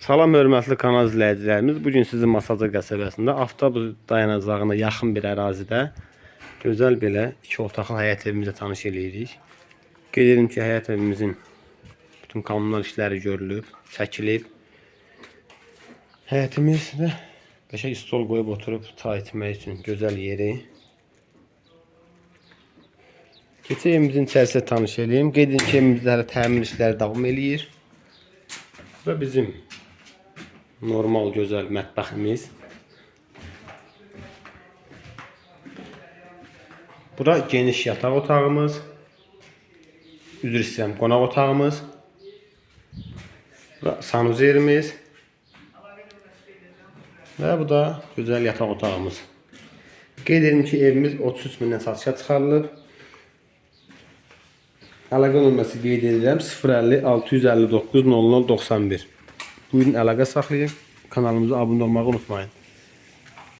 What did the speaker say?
Salam hörmətli kanal izləyicilərimiz. Bu gün sizin Masazır qəsəbəsində avtobus dayanacağına yaxın bir ərazidə gözəl belə iki otaqlı həyət evimizə tanış eləyirik. Qeyd ki, həyət evimizin bütün kommunal işləri görülüb, çəkilib. Həyətimizdə qəşəng stol qoyub oturub çay içmək üçün gözəl yeri. Keçək evimizin içərisində tanış eləyim. Qeyd ki, evimizdə hələ təmir işləri davam eləyir. Və bizim normal gözəl mətbəximiz. Bura geniş yataq otağımız. Üzr istəyirəm, qonaq otağımız. Bura sanuzerimiz. Və bu da gözəl yataq otağımız. Qeyd edim ki, evimiz 33 mindən satışa çıxarılıb. Əlaqə nömrəsi qeyd edirəm 050 659 0091. Buyurun əlaqə saxlayın. Kanalımıza abunə olmağı unutmayın.